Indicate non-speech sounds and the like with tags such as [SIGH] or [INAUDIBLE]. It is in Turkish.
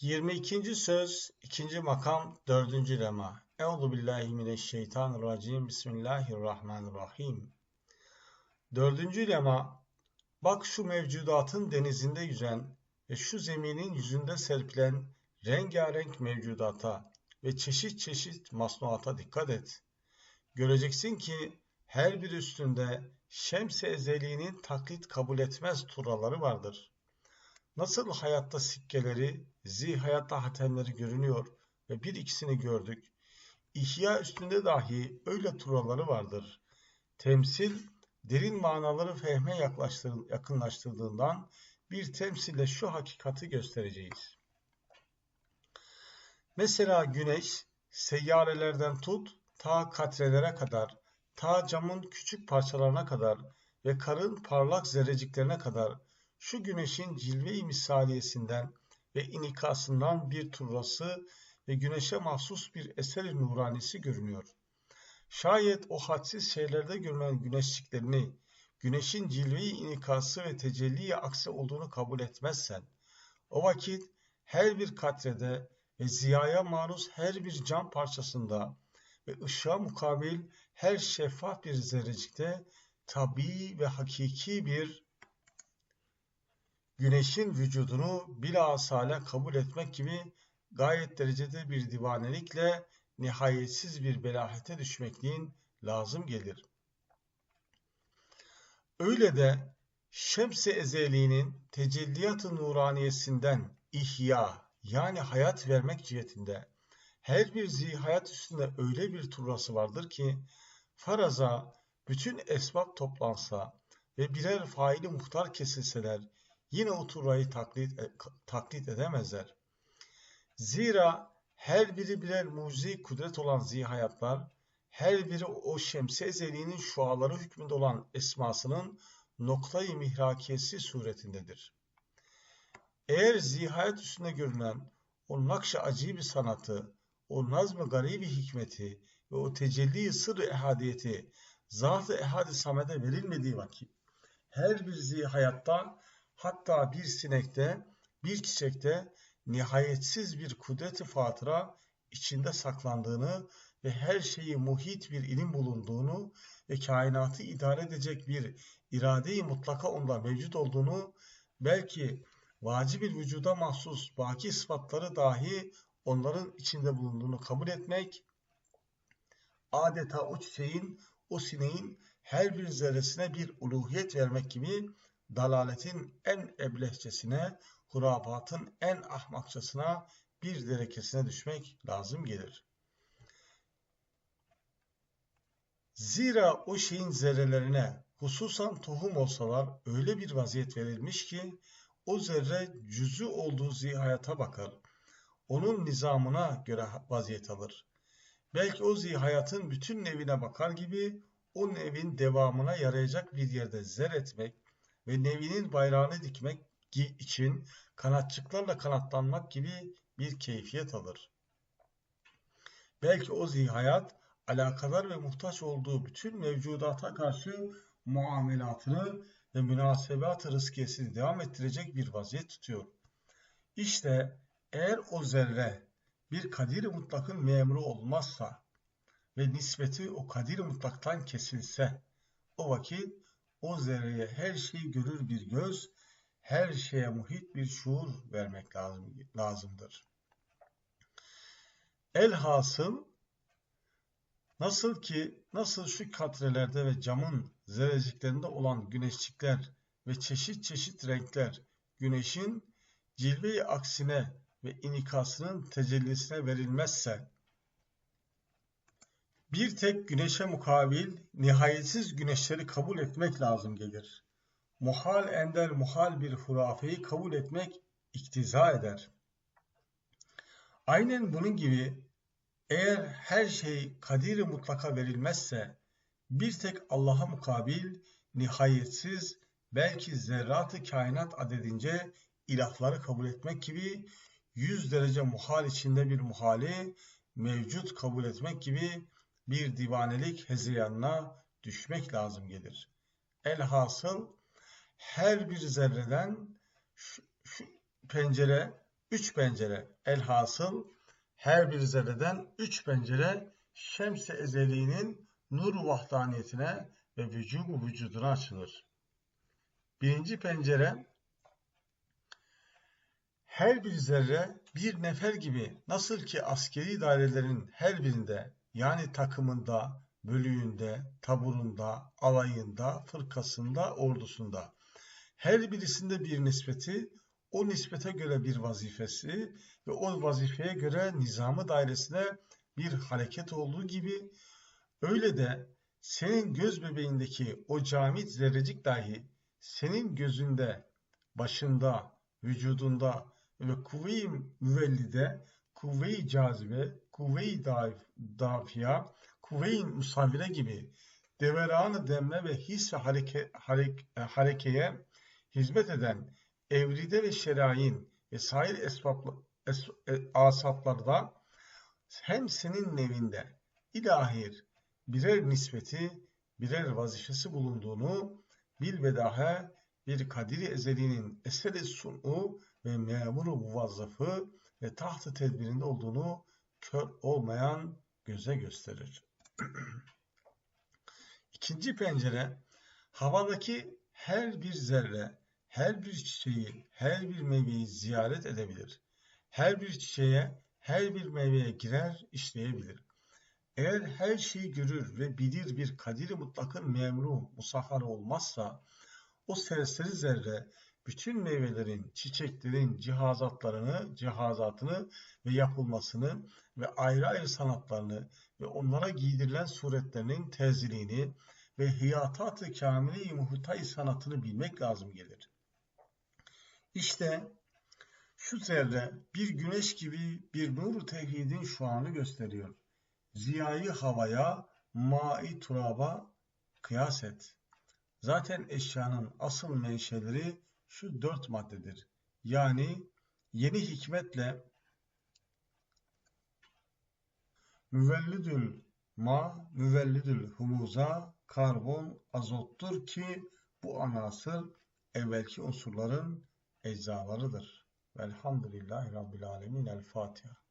22. söz 2. makam 4. lema. Euzu billahi mineşşeytanirracim. Bismillahirrahmanirrahim. 4. lema Bak şu mevcudatın denizinde yüzen ve şu zeminin yüzünde serpilen rengarenk mevcudata ve çeşit çeşit masnuata dikkat et. Göreceksin ki her bir üstünde şems-i ezeliğinin taklit kabul etmez turaları vardır. Nasıl hayatta sikkeleri, zi hayatta hatemleri görünüyor ve bir ikisini gördük. İhya üstünde dahi öyle turaları vardır. Temsil, derin manaları fehme yakınlaştırdığından bir temsille şu hakikati göstereceğiz. Mesela güneş, seyyarelerden tut, ta katrelere kadar, ta camın küçük parçalarına kadar ve karın parlak zerreciklerine kadar şu güneşin cilve-i misaliyesinden ve inikasından bir turrası ve güneşe mahsus bir eser-i nuranisi görünüyor. Şayet o hadsiz şeylerde görünen güneşliklerini, güneşin cilve-i inikası ve tecelli aksi olduğunu kabul etmezsen, o vakit her bir katrede ve ziyaya maruz her bir cam parçasında ve ışığa mukabil her şeffaf bir zerrecikte tabi ve hakiki bir güneşin vücudunu bilhasale kabul etmek gibi gayet derecede bir divanelikle nihayetsiz bir belahete düşmekliğin lazım gelir. Öyle de şems-i ezeliğinin tecelliyat-ı nuraniyesinden ihya yani hayat vermek cihetinde her bir zihayat üstünde öyle bir turrası vardır ki faraza bütün esbab toplansa ve birer faili muhtar kesilseler yine o turayı taklit, e, taklit edemezler. Zira her biri birer mucize kudret olan zihayatlar, her biri o şemsi ezeliğinin şuaları hükmünde olan esmasının noktayı mihrakiyesi suretindedir. Eğer zihayat üstünde görünen o nakş acı bir sanatı, o nazm-ı garibi hikmeti ve o tecelli sır-ı ehadiyeti zat-ı ehad-i samede verilmediği vakit her bir zihayatta hatta bir sinekte, bir çiçekte nihayetsiz bir kudret-i fatıra içinde saklandığını ve her şeyi muhit bir ilim bulunduğunu ve kainatı idare edecek bir irade-i mutlaka onda mevcut olduğunu, belki vacib bir vücuda mahsus baki sıfatları dahi onların içinde bulunduğunu kabul etmek, adeta o çiçeğin, o sineğin her bir zerresine bir uluhiyet vermek gibi dalaletin en eblehçesine, hurafatın en ahmakçasına bir derekesine düşmek lazım gelir. Zira o şeyin zerrelerine hususan tohum olsalar öyle bir vaziyet verilmiş ki o zerre cüzü olduğu zihayata bakar. Onun nizamına göre vaziyet alır. Belki o zihayatın bütün nevine bakar gibi o nevin devamına yarayacak bir yerde zer etmek ve nevinin bayrağını dikmek için kanatçıklarla kanatlanmak gibi bir keyfiyet alır. Belki o zihayat alakadar ve muhtaç olduğu bütün mevcudata karşı muamelatını ve münasebat-ı rızkiyesini devam ettirecek bir vaziyet tutuyor. İşte eğer o zerre bir kadir mutlakın memuru olmazsa ve nispeti o kadir mutlaktan kesilse, o vakit o zerreye her şeyi görür bir göz, her şeye muhit bir şuur vermek lazım, lazımdır. Elhasıl nasıl ki nasıl şu katrelerde ve camın zerreciklerinde olan güneşçikler ve çeşit çeşit renkler güneşin cilve aksine ve inikasının tecellisine verilmezse bir tek güneşe mukabil nihayetsiz güneşleri kabul etmek lazım gelir. Muhal ender muhal bir hurafeyi kabul etmek iktiza eder. Aynen bunun gibi eğer her şey kadiri mutlaka verilmezse bir tek Allah'a mukabil nihayetsiz belki zerratı kainat adedince ilahları kabul etmek gibi yüz derece muhal içinde bir muhali mevcut kabul etmek gibi bir divanelik hezeyanına düşmek lazım gelir. Elhasıl her bir zerreden şu, şu pencere üç pencere. Elhasıl her bir zerreden üç pencere şems-i ezeliğinin nur vahdaniyetine ve vücubu vücuduna açılır. Birinci pencere her bir zerre bir nefer gibi nasıl ki askeri dairelerin her birinde yani takımında, bölüğünde, taburunda, alayında, fırkasında, ordusunda. Her birisinde bir nispeti, o nispete göre bir vazifesi ve o vazifeye göre nizamı dairesine bir hareket olduğu gibi öyle de senin göz bebeğindeki o camit zerrecik dahi senin gözünde, başında, vücudunda ve kuvve-i müvellide, kuvve-i cazibe, kuvve-i dafiya, kuvve-i musavvire gibi deveranı demme ve his ve hareke, harek, harekeye hizmet eden evride ve şerain ve sair esbabla, es, e, asaplarda hem senin nevinde ilahir birer nispeti, birer vazifesi bulunduğunu bil ve daha bir kadiri ezelinin eseri sunu ve memuru muvazzafı ve tahtı tedbirinde olduğunu kör olmayan göze gösterir. [CLEARS THROAT] İkinci pencere, havadaki her bir zerre, her bir çiçeği, her bir meyveyi ziyaret edebilir. Her bir çiçeğe, her bir meyveye girer, işleyebilir. Eğer her şeyi görür ve bilir bir kadiri mutlakın memru, musahhar olmazsa, o serseri zerre bütün meyvelerin, çiçeklerin cihazatlarını, cihazatını ve yapılmasını ve ayrı ayrı sanatlarını ve onlara giydirilen suretlerinin teziliğini ve hiyatat-ı kamile-i muhtay sanatını bilmek lazım gelir. İşte şu zerre bir güneş gibi bir nur tevhidin şu anı gösteriyor. Ziyayı havaya, mai turaba kıyas et. Zaten eşyanın asıl menşeleri şu dört maddedir. Yani yeni hikmetle müvellidül ma, müvellidül humuza, karbon, azottur ki bu anasır evvelki unsurların eczalarıdır. Velhamdülillahi Rabbil Alemin. El Fatiha.